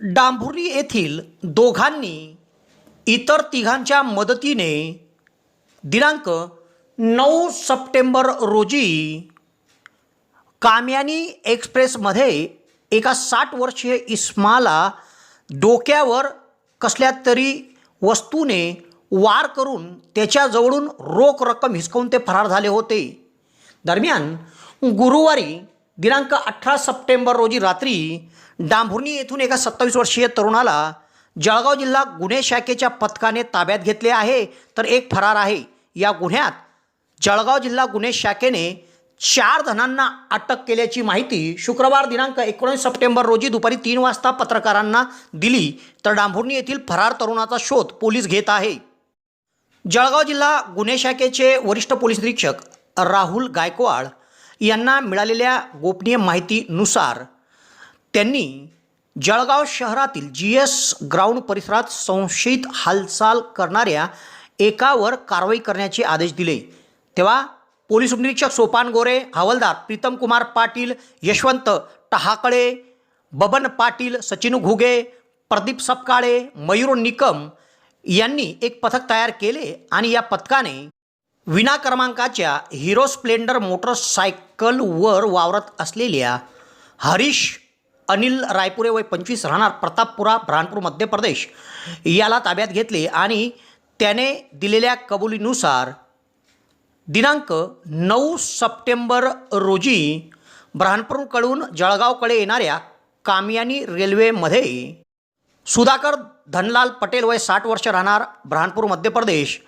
डांभुर्ली येथील दोघांनी इतर तिघांच्या मदतीने दिनांक नऊ सप्टेंबर रोजी काम्यानी एक्सप्रेसमध्ये एका साठ वर्षीय इस्माला डोक्यावर कसल्या तरी वस्तूने वार करून त्याच्याजवळून रोख रक्कम हिसकावून ते फरार झाले होते. दरम्यान गुरुवारी दिनांक अठरा सप्टेंबर रोजी रात्री डांभुर्णी येथून एका सत्तावीस वर्षीय तरुणाला जळगाव जिल्हा गुन्हे शाखेच्या पथकाने ताब्यात घेतले आहे तर एक फरार आहे. या गुन्ह्यात जळगाव जिल्हा गुन्हे शाखेने चार जणांना अटक केल्याची माहिती शुक्रवार दिनांक एकोणीस सप्टेंबर रोजी दुपारी तीन वाजता पत्रकारांना दिली तर डांभुर्णी येथील फरार तरुणाचा शोध पोलीस घेत आहे. जळगाव जिल्हा गुन्हे शाखेचे वरिष्ठ पोलीस निरीक्षक राहुल गायकवाड यांना मिळालेल्या गोपनीय माहितीनुसार त्यांनी जळगाव शहरातील जी एस ग्राउंड परिसरात संशयित हालचाल करणाऱ्या एकावर कारवाई करण्याचे आदेश दिले. तेव्हा पोलीस उपनिरीक्षक सोपान गोरे हवालदार प्रीतम कुमार पाटील यशवंत टहाकळे बबन पाटील सचिन घुगे प्रदीप सपकाळे मयूर निकम यांनी एक पथक तयार केले आणि या पथकाने विना क्रमांकाच्या हिरो स्प्लेंडर मोटरसायकलवर वावरत असलेल्या हरीश अनिल रायपुरे वय पंचवीस राहणार प्रतापपुरा ब्रानपूर मध्य प्रदेश याला ताब्यात घेतले आणि त्याने दिलेल्या कबुलीनुसार दिनांक नऊ सप्टेंबर रोजी ब्राह्मपूरकडून जळगावकडे येणाऱ्या कामयानी रेल्वेमध्ये सुधाकर धनलाल पटेल वय साठ वर्ष राहणार ब्राह्मपूर मध्य प्रदेश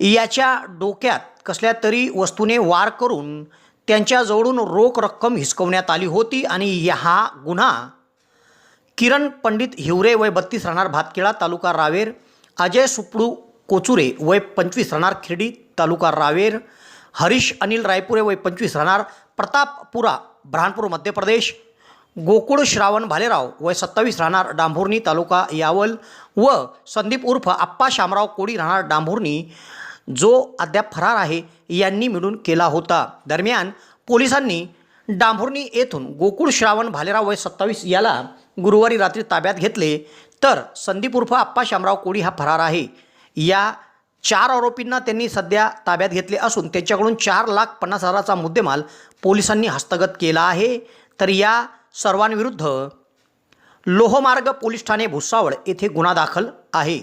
याच्या डोक्यात कसल्या तरी वस्तूने वार करून त्यांच्याजवळून रोख रक्कम हिसकवण्यात आली होती आणि हा गुन्हा किरण पंडित हिवरे वय बत्तीस राहणार भातखेडा तालुका रावेर अजय सुपडू कोचुरे वय पंचवीस राहणार खिर्डी तालुका रावेर हरीश अनिल रायपुरे वय पंचवीस राहणार प्रतापपुरा ब्रहाणपूर मध्य प्रदेश गोकुळ श्रावण भालेराव वय सत्तावीस राहणार डांभुर्णी तालुका यावल व संदीप उर्फ आप्पा शामराव कोडी राहणार डांभुर्णी जो अद्याप फरार आहे यांनी मिळून केला होता. दरम्यान पोलिसांनी डांभुर्णी येथून गोकुळ श्रावण भालेराव वय सत्तावीस याला गुरुवारी रात्री ताब्यात घेतले. तर संदीप उर्फ आप्पा शामराव कोळी हा फरार आहे. या चार आरोपींना त्यांनी सध्या ताब्यात घेतले असून त्यांच्याकडून चार लाख पन्नास हजाराचा मुद्देमाल पोलिसांनी हस्तगत केला आहे. तर या सर्वांविरुद्ध लोहमार्ग पोलीस ठाणे भुसावळ येथे गुन्हा दाखल आहे.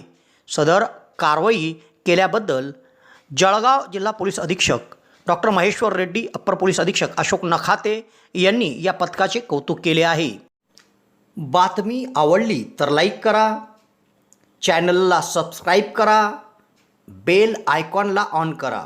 सदर कारवाई केल्याबद्दल जळगाव जिल्हा पोलीस अधीक्षक doctor Maheshwar Reddy upper police अधीक्षक अशोक नखाते यांनी या पथकाचे कौतुक केले आहे. बातमी आवडली तर लाईक करा चॅनलला सबस्क्राईब करा बेल आयकॉनला ऑन करा.